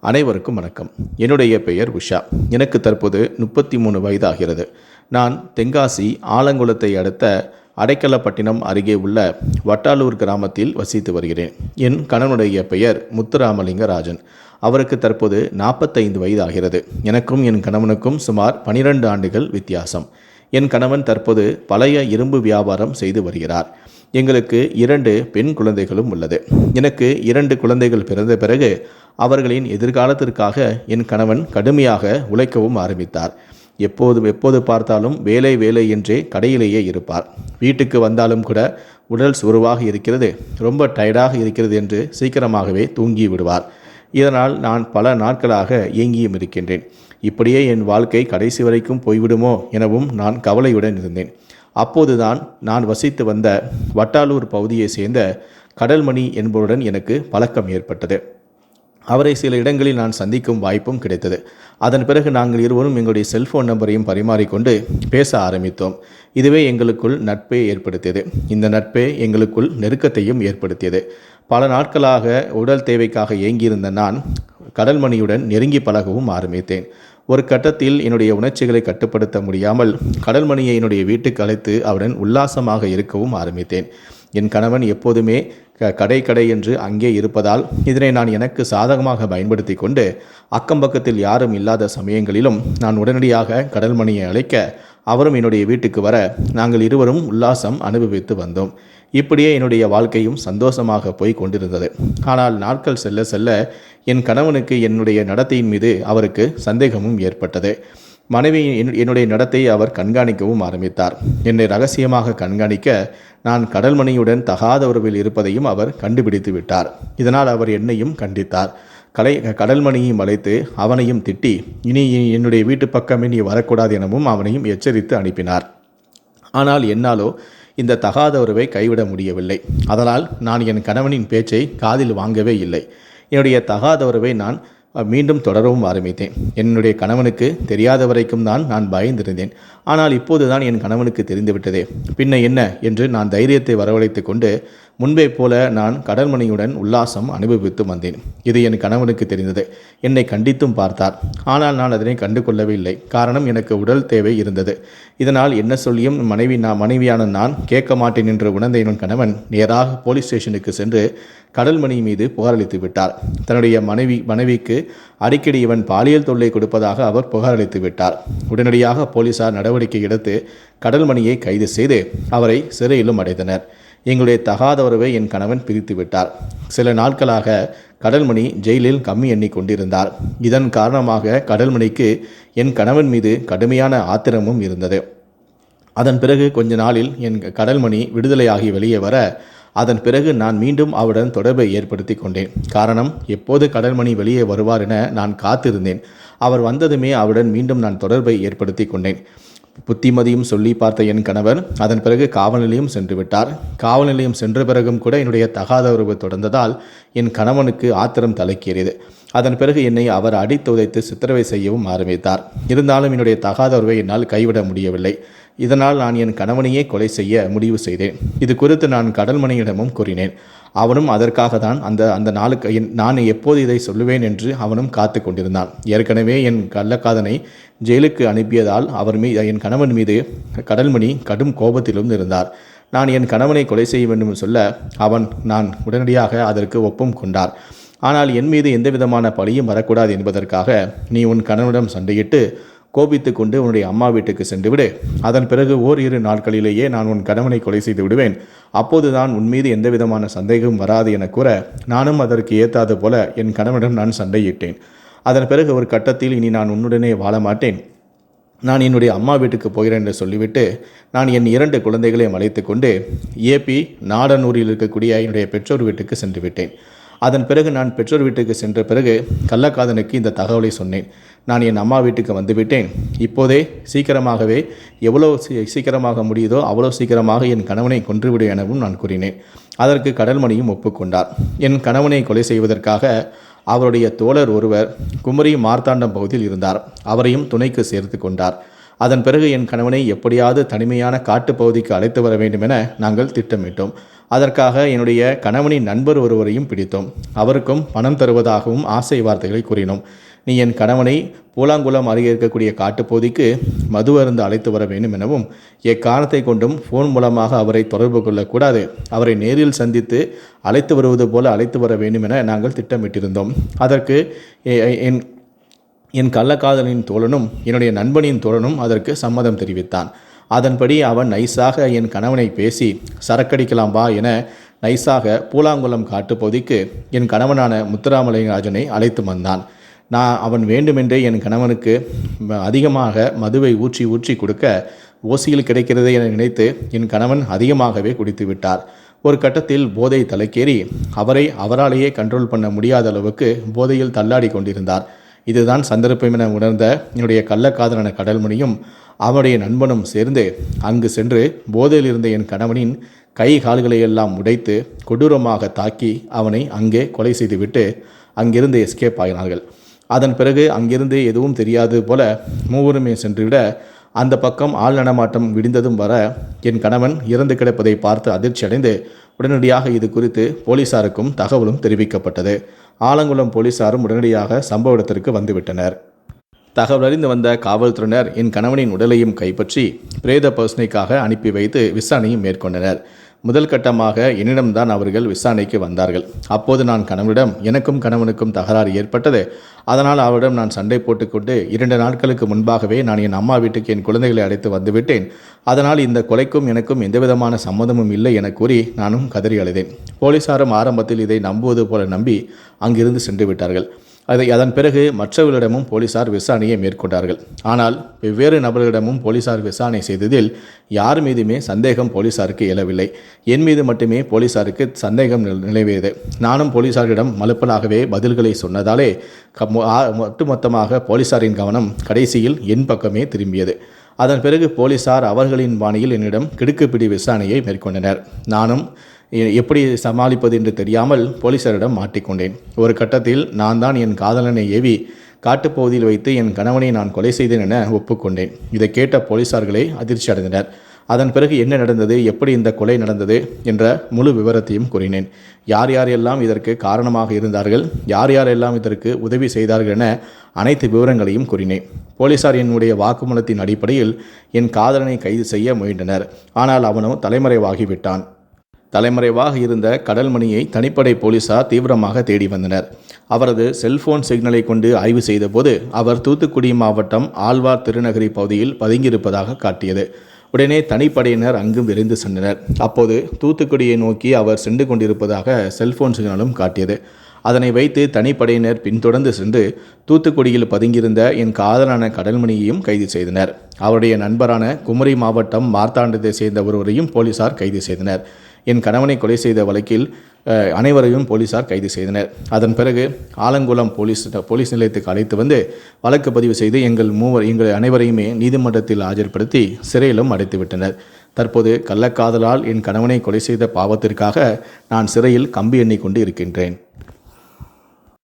அனைவருக்கும் வணக்கம். என்னுடைய பெயர் உஷா. எனக்கு தற்போது முப்பத்தி மூணு வயதாகிறது. நான் தென்காசி ஆலங்குளத்தை அடுத்த அடைக்கலப்பட்டினம் அருகே உள்ள வட்டாலூர் கிராமத்தில் வசித்து வருகிறேன். என் கணவனுடைய பெயர் முத்துராமலிங்க ராஜன் அவருக்கு தற்போது நாற்பத்தைந்து வயதாகிறது. எனக்கும் என் கணவனுக்கும் சுமார் பனிரெண்டு ஆண்டுகள் வித்தியாசம். என் கணவன் தற்போது பழைய இரும்பு வியாபாரம் செய்து வருகிறார். எங்களுக்கு இரண்டு பெண் குழந்தைகளும் உள்ளது. எனக்கு இரண்டு குழந்தைகள் பிறந்த பிறகு அவர்களின் எதிர்காலத்திற்காக என் கணவன் கடுமையாக உழைக்கவும் ஆரம்பித்தார். எப்போது எப்போது பார்த்தாலும் வேலை வேலை என்றே கடையிலேயே இருப்பார். வீட்டுக்கு வந்தாலும் கூட உடல் சுருவாக இருக்கிறது ரொம்ப டயர்டாக இருக்கிறது என்று சீக்கிரமாகவே தூங்கி விடுவார். இதனால் நான் பல நாட்களாக இயங்கியும் இருக்கின்றேன். இப்படியே என் வாழ்க்கை கடைசி வரைக்கும் போய்விடுமோ எனவும் நான் கவலையுடன் இருந்தேன். அப்போதுதான் நான் வசித்து வந்த வட்டாலூர் பகுதியை சேர்ந்த கடல்மணி என்பவருடன் எனக்கு பழக்கம் ஏற்பட்டது. அவரை சில இடங்களில் நான் சந்திக்கும் வாய்ப்பும் கிடைத்தது. அதன் பிறகு நாங்கள் இருவரும் எங்களுடைய செல்ஃபோன் நம்பரையும் பரிமாறிக்கொண்டு பேச ஆரம்பித்தோம். இதுவே எங்களுக்குள் நட்பை ஏற்படுத்தியது. இந்த நட்பே எங்களுக்குள் நெருக்கத்தையும் ஏற்படுத்தியது. பல நாட்களாக உடல் தேவைக்காக ஏங்கியிருந்த நான் கடல்மணியுடன் நெருங்கி பழகவும் ஆரம்பித்தேன். ஒரு கட்டத்தில் என்னுடைய உணர்ச்சிகளை கட்டுப்படுத்த முடியாமல் கடல்மணியை என்னுடைய வீட்டுக்கு அழைத்து அவருடன் உல்லாசமாக இருக்கவும் ஆரம்பித்தேன். என் கணவன் எப்போதுமே க கடை கடை என்று அங்கே இருப்பதால் இதனை நான் எனக்கு சாதகமாக பயன்படுத்தி கொண்டு அக்கம் பக்கத்தில் யாரும் இல்லாத சமயங்களிலும் நான் உடனடியாக கடல்மணியை அழைக்க அவரும் என்னுடைய வீட்டுக்கு வர நாங்கள் இருவரும் உல்லாசம் அனுபவித்து வந்தோம். இப்படியே என்னுடைய வாழ்க்கையும் சந்தோஷமாக போய் கொண்டிருந்தது. ஆனால் நாட்கள் செல்ல செல்ல என் கணவனுக்கு என்னுடைய நடத்தையின் மீது அவருக்கு சந்தேகமும் ஏற்பட்டது. மனைவி என்னுடைய நடத்தை அவர் கண்காணிக்கவும் ஆரம்பித்தார். என்னை ரகசியமாக கண்காணிக்க நான் கடல்மணியுடன் தகாத உறவில் இருப்பதையும் அவர் கண்டுபிடித்து விட்டார். இதனால் அவர் என்னையும் கண்டித்தார். கலை கடல்மணியையும் அழைத்து அவனையும் திட்டி இனி என்னுடைய வீட்டு பக்கமே நீ வரக்கூடாது எனவும் அவனையும் எச்சரித்து அனுப்பினார். ஆனால் என்னாலோ இந்த தகாத உறவை கைவிட முடியவில்லை. அதனால் நான் என் கணவனின் பேச்சை காதில் வாங்கவே இல்லை. என்னுடைய தகாத உறவை நான் மீண்டும் தொடரவும் ஆரம்பித்தேன். என்னுடைய கணவனுக்கு தெரியாத வரைக்கும் தான் நான் பயந்திருந்தேன். ஆனால் இப்போது தான் என் கணவனுக்கு தெரிந்துவிட்டதே. பின்ன என்ன என்று நான் தைரியத்தை வரவழைத்து கொண்டு முன்பே போல நான் கடல்மணியுடன் உல்லாசம் அனுபவித்து வந்தேன். இது என் கணவனுக்கு தெரிந்தது. என்னை கண்டித்தும் பார்த்தார். ஆனால் நான் அதனை கண்டு கொள்ளவில்லை காரணம் எனக்கு உடல் தேவை இருந்தது. இதனால் என்ன சொல்லியும் மனைவி நான் மனைவியான நான் கேட்க மாட்டேன் என்று உணர்ந்த என் கணவன் நேராக போலீஸ் ஸ்டேஷனுக்கு சென்று கடல்மணி மீது புகாரளித்து விட்டார். தன்னுடைய மனைவி மனைவிக்கு அடிக்கடி இவன் பாலியல் தொல்லை கொடுப்பதாக அவர் புகாரளித்து விட்டார். உடனடியாக போலீசார் நடவடிக்கை எடுத்து கடல்மணியை கைது செய்து அவரை சிறையிலும் அடைத்தனர். எங்களுடைய தகாத உறவை என் கணவன் பிரித்து விட்டார். சில நாட்களாக கடல்மணி ஜெயிலில் கம்மி எண்ணி கொண்டிருந்தார். இதன் காரணமாக கடல்மணிக்கு என் கணவன் மீது கடுமையான ஆத்திரமும் இருந்தது. அதன் பிறகு கொஞ்ச நாளில் என் கடல்மணி விடுதலையாகி வெளியே வர அதன் பிறகு நான் மீண்டும் அவருடன் தொடர்பை ஏற்படுத்தி கொண்டேன். காரணம் எப்போது கடல்மணி வெளியே வருவார் என நான் காத்திருந்தேன். அவர் வந்ததுமே அவருடன் மீண்டும் நான் தொடர்பை ஏற்படுத்தி கொண்டேன். புத்திமதியும் சொல்லி பார்த்த என் கணவர் அதன் பிறகு காவல் நிலையம் சென்று விட்டார். காவல் நிலையம் சென்ற பிறகும் கூட என்னுடைய தகாத உறவு தொடர்ந்ததால் என் கணவனுக்கு ஆத்திரம் தலைக்கேறியது. அதன் பிறகு என்னை அவர் அடித்து உதைத்து சித்திரவை செய்யவும் ஆரம்பித்தார். இருந்தாலும் என்னுடைய தகாத உறவை என்னால் கைவிட முடியவில்லை. இதனால் நான் என் கணவனையே கொலை செய்ய முடிவு செய்தேன். இது குறித்து நான் கடல்மணியிடமும் கூறினேன். அவனும் அதற்காக தான் அந்த அந்த நாளுக்கு என் நான் எப்போது இதை சொல்லுவேன் என்று அவனும் காத்து கொண்டிருந்தான். ஏற்கனவே என் கள்ளக்காதனை ஜெயிலுக்கு அனுப்பியதால் அவர் மீ என் கணவன் மீது கடல்மணி கடும் கோபத்திலும் இருந்தார். நான் என் கணவனை கொலை செய்ய வேண்டும் சொல்ல அவன் நான் உடனடியாக அதற்கு ஒப்பும் கொண்டார். ஆனால் என் மீது எந்தவிதமான பழியும் வரக்கூடாது என்பதற்காக நீ உன் கணவனிடம் சண்டையிட்டு கோபித்து கொண்டு உன்னுடைய அம்மா வீட்டுக்கு சென்று விடு. அதன் பிறகு ஓரிரு நாட்களிலேயே நான் உன் கணவனை கொலை செய்து விடுவேன். அப்போதுதான் உன் மீது எந்த விதமான சந்தேகமும் வராது என கூற நானும் அதற்கு ஏத்தாது போல என் கணவனிடம் நான் சண்டையிட்டேன். அதன் பிறகு ஒரு கட்டத்தில் இனி நான் உன்னுடனே வாழ மாட்டேன் நான் என்னுடைய அம்மா வீட்டுக்கு போகிறேன் என்று சொல்லிவிட்டு நான் என் இரண்டு குழந்தைகளையும் அழைத்து கொண்டு ஏபி நாடனூரில் இருக்கக்கூடிய என்னுடைய பெற்றோர் வீட்டுக்கு சென்று விட்டேன் அதன் பிறகு நான் பெற்றோர் வீட்டுக்கு சென்ற பிறகு கள்ளக்காதனுக்கு இந்த தகவலை சொன்னேன். நான் என் அம்மா வீட்டுக்கு வந்துவிட்டேன். இப்போதே சீக்கிரமாகவே எவ்வளோ சீ- சீக்கிரமாக முடியுதோ அவ்வளோ சீக்கிரமாக என் கணவனை கொன்றுவிடு எனவும் நான் கூறினேன். அதற்கு கடல்மணியும் ஒப்புக்கொண்டார். என் கணவனை கொலை செய்வதற்காக அவருடைய தோழர் ஒருவர் குமரி மார்த்தாண்டம் பகுதியில் இருந்தார். அவரையும் துணைக்கு சேர்த்து கொண்டார். அதன் பிறகு என் கணவனை எப்படியாவது தனிமையான காட்டுப் பகுதிக்கு அழைத்து வர வேண்டும் என நாங்கள் திட்டமிட்டோம். அதற்காக என்னுடைய கணவனின் நண்பர் ஒருவரையும் பிடித்தோம். அவருக்கும் பணம் தருவதாகவும் ஆசை வார்த்தைகளை கூறினோம். நீ என் கணவனை பூலாங்குளம் அருகே இருக்கக்கூடிய காட்டுப்போதிக்கு மது அருந்து அழைத்து வர வேண்டும் எனவும் எக்காரணத்தை கொண்டும் ஃபோன் மூலமாக அவரை தொடர்பு கொள்ளக்கூடாது. அவரை நேரில் சந்தித்து அழைத்து வருவது போல அழைத்து வர வேண்டும் என நாங்கள் திட்டமிட்டிருந்தோம். அதற்கு எ- என் என் கள்ளக்காதலின் தோழனும் என்னுடைய நண்பனின் தோழனும் அதற்கு சம்மதம் தெரிவித்தான். அதன்படி அவன் நைஸாக என் கணவனை பேசி சரக்கடிக்கலாம் வா என நைஸாக பூலாங்குளம் காட்டுப்பகுதிக்கு என் கணவனான முத்துராமலிங்கராஜனை அழைத்து வந்தான். நான் அவன் வேண்டுமென்றே என் கணவனுக்கு அதிகமாக மதுவை ஊற்றி ஊற்றி கொடுக்க ஓசியில் கிடைக்கிறதே என நினைத்து என் கணவன் அதிகமாகவே குடித்து விட்டார். ஒரு கட்டத்தில் போதை தலைக்கேறி அவரை அவராலேயே கண்ட்ரோல் பண்ண முடியாத அளவுக்கு போதையில் தள்ளாடி கொண்டிருந்தார். இதுதான் சந்தர்ப்பம் என உணர்ந்த என்னுடைய கள்ளக்காதலான கடல்மணியும் அவனுடைய நண்பனும் சேர்ந்து அங்கு சென்று போதையில் இருந்த என் கணவனின் கை கால்களை எல்லாம் உடைத்து கொடூரமாக தாக்கி அவனை அங்கே கொலை செய்துவிட்டு அங்கிருந்து எஸ்கேப் ஆகினார்கள் அதன் பிறகு அங்கிருந்து எதுவும் தெரியாது போல மூவருமே சென்றுவிட அந்த பக்கம் ஆள் நடமாட்டம் விடிந்ததும் வர என் கணவன் இறந்து கிடப்பதை பார்த்து அதிர்ச்சி அடைந்து உடனடியாக இது குறித்து போலீசாருக்கும் தகவலும் தெரிவிக்கப்பட்டது. ஆலங்குளம் போலீசாரும் உடனடியாக சம்பவ இடத்திற்கு வந்துவிட்டனர். தகவல் அறிந்து வந்த காவல்துறையினர் என் கணவனின் உடலையும் கைப்பற்றி பிரேத பரிசனைக்காக அனுப்பி வைத்து விசாரணையும் மேற்கொண்டனர். முதல் கட்டமாக என்னிடம்தான் அவர்கள் விசாரணைக்கு வந்தார்கள். அப்போது நான் கணவனிடம் எனக்கும் கணவனுக்கும் தகராறு ஏற்பட்டது. அதனால் அவரிடம் நான் சண்டை போட்டுக்கொண்டு இரண்டு நாட்களுக்கு முன்பாகவே நான் என் அம்மா வீட்டுக்கு என் குழந்தைகளை அழைத்து வந்துவிட்டேன் அதனால் இந்த கொலைக்கும் எனக்கும் எந்தவிதமான சம்மதமும் இல்லை என கூறி நானும் கதறி அழுதேன். போலீசாரும் ஆரம்பத்தில் இதை நம்புவது போல நம்பி அங்கிருந்து சென்று விட்டார்கள். அதை அதன் பிறகு மற்றவர்களிடமும் போலீசார் விசாரணையை மேற்கொண்டார்கள். ஆனால் வெவ்வேறு நபர்களிடமும் போலீசார் விசாரணை செய்ததில் யார் மீதுமே சந்தேகம் போலீசாருக்கு இயலவில்லை என் மீது மட்டுமே போலீசாருக்கு சந்தேகம் நில- நிலவியது. நானும் போலீசாரிடம் மலுப்பலாகவே பதில்களை சொன்னதாலே ஒட்டுமொத்தமாக போலீசாரின் கவனம் கடைசியில் என் பக்கமே திரும்பியது. அதன் பிறகு போலீசார் அவர்களின் பாணியில் என்னிடம் கிடுக்குப்பிடி விசாரணையை மேற்கொண்டனர். நானும் எப்படி சமாளிப்பது என்று தெரியாமல் போலீசாரிடம் மாட்டிக்கொண்டேன். ஒரு கட்டத்தில் நான் தான் என் காதலனை ஏவி காட்டுப்பகுதியில் வைத்து என் கணவனை நான் கொலை செய்தேன் என ஒப்புக்கொண்டேன். இதை கேட்ட போலீசார்களே அதிர்ச்சி அடைந்தனர். அதன் பிறகு என்ன நடந்தது எப்படி இந்த கொலை நடந்தது என்ற முழு விவரத்தையும் கூறினேன். யார் யாரெல்லாம் இதற்கு காரணமாக இருந்தார்கள் யார் யாரெல்லாம் இதற்கு உதவி செய்தார்கள் என அனைத்து விவரங்களையும் கூறினேன். போலீசார் என்னுடைய வாக்குமூலத்தின் அடிப்படையில் என் காதலனை கைது செய்ய முயன்றனர். ஆனால் அவனோ தலைமறைவாகிவிட்டான். தலைமறைவாக இருந்த கடல்மணியை தனிப்படை போலீசார் தீவிரமாக தேடி வந்தனர். அவரது செல்போன் சிக்னலை கொண்டு ஆய்வு செய்தபோது அவர் தூத்துக்குடி மாவட்டம் ஆழ்வார் திருநகரி பகுதியில் பதுங்கியிருப்பதாக காட்டியது. உடனே தனிப்படையினர் அங்கும் விரைந்து சென்றனர். அப்போது தூத்துக்குடியை நோக்கி அவர் சென்று கொண்டிருப்பதாக செல்போன் சிக்னலும் காட்டியது. அதனை வைத்து தனிப்படையினர் பின்தொடர்ந்து சென்று தூத்துக்குடியில் பதுங்கியிருந்த என் காதலான கடல்மணியையும் கைது செய்தனர். அவருடைய நண்பரான குமரி மாவட்டம் மார்த்தாண்டத்தை சேர்ந்த ஒருவரையும் போலீசார் கைது செய்தனர். என் கணவனை கொலை செய்த வழக்கில் அனைவரையும் போலீசார் கைது செய்தனர். அதன் பிறகு ஆலங்குளம் போலீஸ் போலீஸ் நிலையத்துக்கு அழைத்து வந்து வழக்கு பதிவு செய்து எங்கள் மூவர் எங்கள் அனைவரையுமே நீதிமன்றத்தில் ஆஜர்படுத்தி சிறையிலும் அடைத்துவிட்டனர். தற்போது கள்ளக்காதலால் என் கணவனை கொலை செய்த பாவத்திற்காக நான் சிறையில் கம்பி எண்ணிக்கொண்டு இருக்கின்றேன்.